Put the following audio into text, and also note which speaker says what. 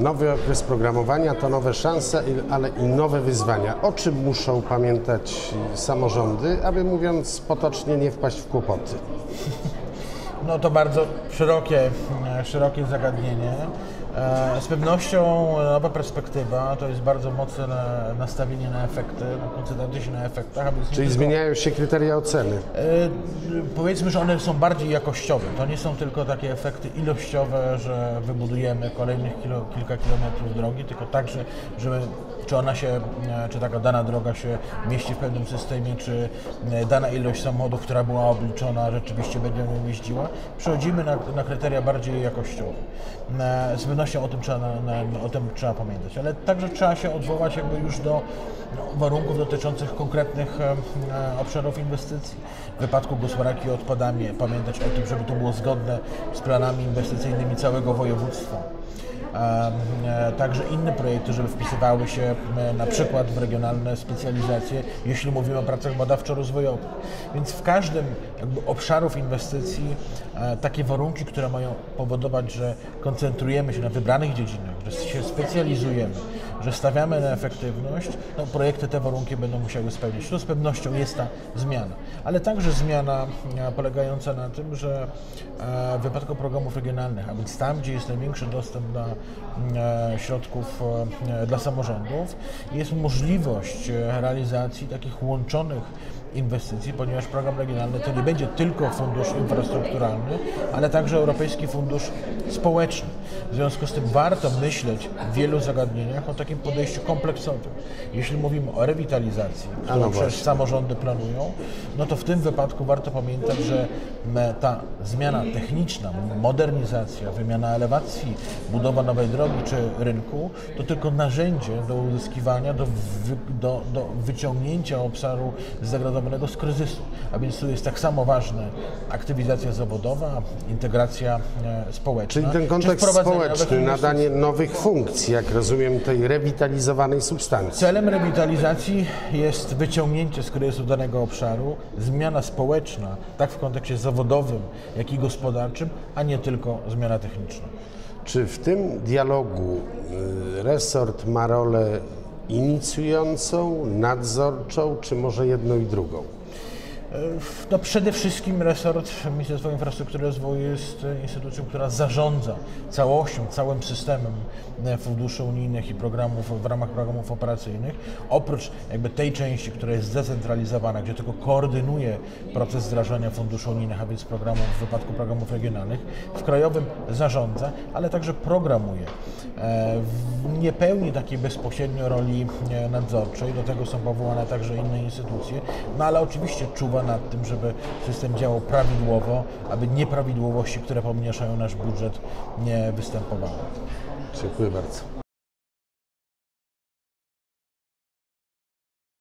Speaker 1: Nowy okres programowania to nowe szanse, ale i nowe wyzwania. O czym muszą pamiętać samorządy, aby mówiąc potocznie nie wpaść w kłopoty?
Speaker 2: No to bardzo szerokie, e, szerokie zagadnienie. E, Z pewnością nowa perspektywa to jest bardzo mocne nastawienie na efekty, koncentrację się na efektach,
Speaker 1: Czyli
Speaker 2: tylko-
Speaker 1: zmieniają się kryteria oceny.
Speaker 2: E, Powiedzmy, że one są bardziej jakościowe. To nie są tylko takie efekty ilościowe, że wybudujemy kolejnych kilo, kilka kilometrów drogi, tylko także, żeby czy ona się, e, czy taka dana droga się mieści w pewnym systemie, czy e, dana ilość samochodów, która była obliczona, rzeczywiście będzie nią jeździła. Przechodzimy na, na kryteria bardziej jakościowe. E, Z pewnością o tym, trzeba, o tym trzeba pamiętać, ale także trzeba się odwołać jakby już do no, warunków dotyczących konkretnych obszarów inwestycji. W wypadku gospodarki odpadami pamiętać o tym, żeby to było zgodne z planami inwestycyjnymi całego województwa. E, Także inne projekty, żeby wpisywały się na przykład w regionalne specjalizacje, jeśli mówimy o pracach badawczo-rozwojowych. Więc w każdym jakby obszarów inwestycji e, takie warunki, które mają powodować, że koncentrujemy się na wybranych dziedzinach, że się specjalizujemy, że stawiamy na efektywność, no, projekty te warunki będą musiały spełnić. To z pewnością jest ta zmiana, ale także zmiana e, polegająca na tym, że e, w wypadku programów regionalnych, a więc tam, gdzie jest największy dostęp do e, środków dla samorządów, jest możliwość realizacji takich łączonych inwestycji, ponieważ program regionalny to nie będzie tylko fundusz infrastrukturalny, ale także Europejski Fundusz Społeczny. W związku z tym warto myśleć w wielu zagadnieniach o takim podejściu kompleksowym. Jeśli mówimy o rewitalizacji, którą
Speaker 1: no
Speaker 2: przecież samorządy planują, no to w tym wypadku warto pamiętać, że ta zmiana techniczna, modernizacja, wymiana elewacji, budowa nowej drogi czy rynku, to tylko narzędzie do uzyskiwania, do, wy, do, do wyciągnięcia obszaru zdegradowanego z kryzysu. A więc tu jest tak samo ważne aktywizacja zawodowa, integracja e, społeczna.
Speaker 1: Czyli ten kontekst społeczny, nadanie nowych funkcji, jak rozumiem, tej rewitalizowanej substancji.
Speaker 2: Celem rewitalizacji jest wyciągnięcie z kryzysu danego obszaru, zmiana społeczna, tak w kontekście zawodowym, jak i gospodarczym, a nie tylko zmiana techniczna.
Speaker 1: Czy w tym dialogu y, resort ma rolę inicjującą, nadzorczą, czy może jedną i drugą?
Speaker 2: No przede wszystkim resort Ministerstwa Infrastruktury i Rozwoju jest instytucją, która zarządza całością, całym systemem e, funduszy unijnych i programów w ramach programów operacyjnych. Oprócz jakby tej części, która jest zdecentralizowana, gdzie tylko koordynuje proces wdrażania funduszy unijnych, a więc programów w wypadku programów regionalnych, w krajowym zarządza, ale także programuje. E, Nie pełni takiej bezpośrednio roli e, nadzorczej, do tego są powołane także inne instytucje, no ale oczywiście czuwa nad tym, żeby system działał prawidłowo, aby nieprawidłowości, które pomniejszają nasz budżet, nie występowały.
Speaker 1: Dziękuję bardzo.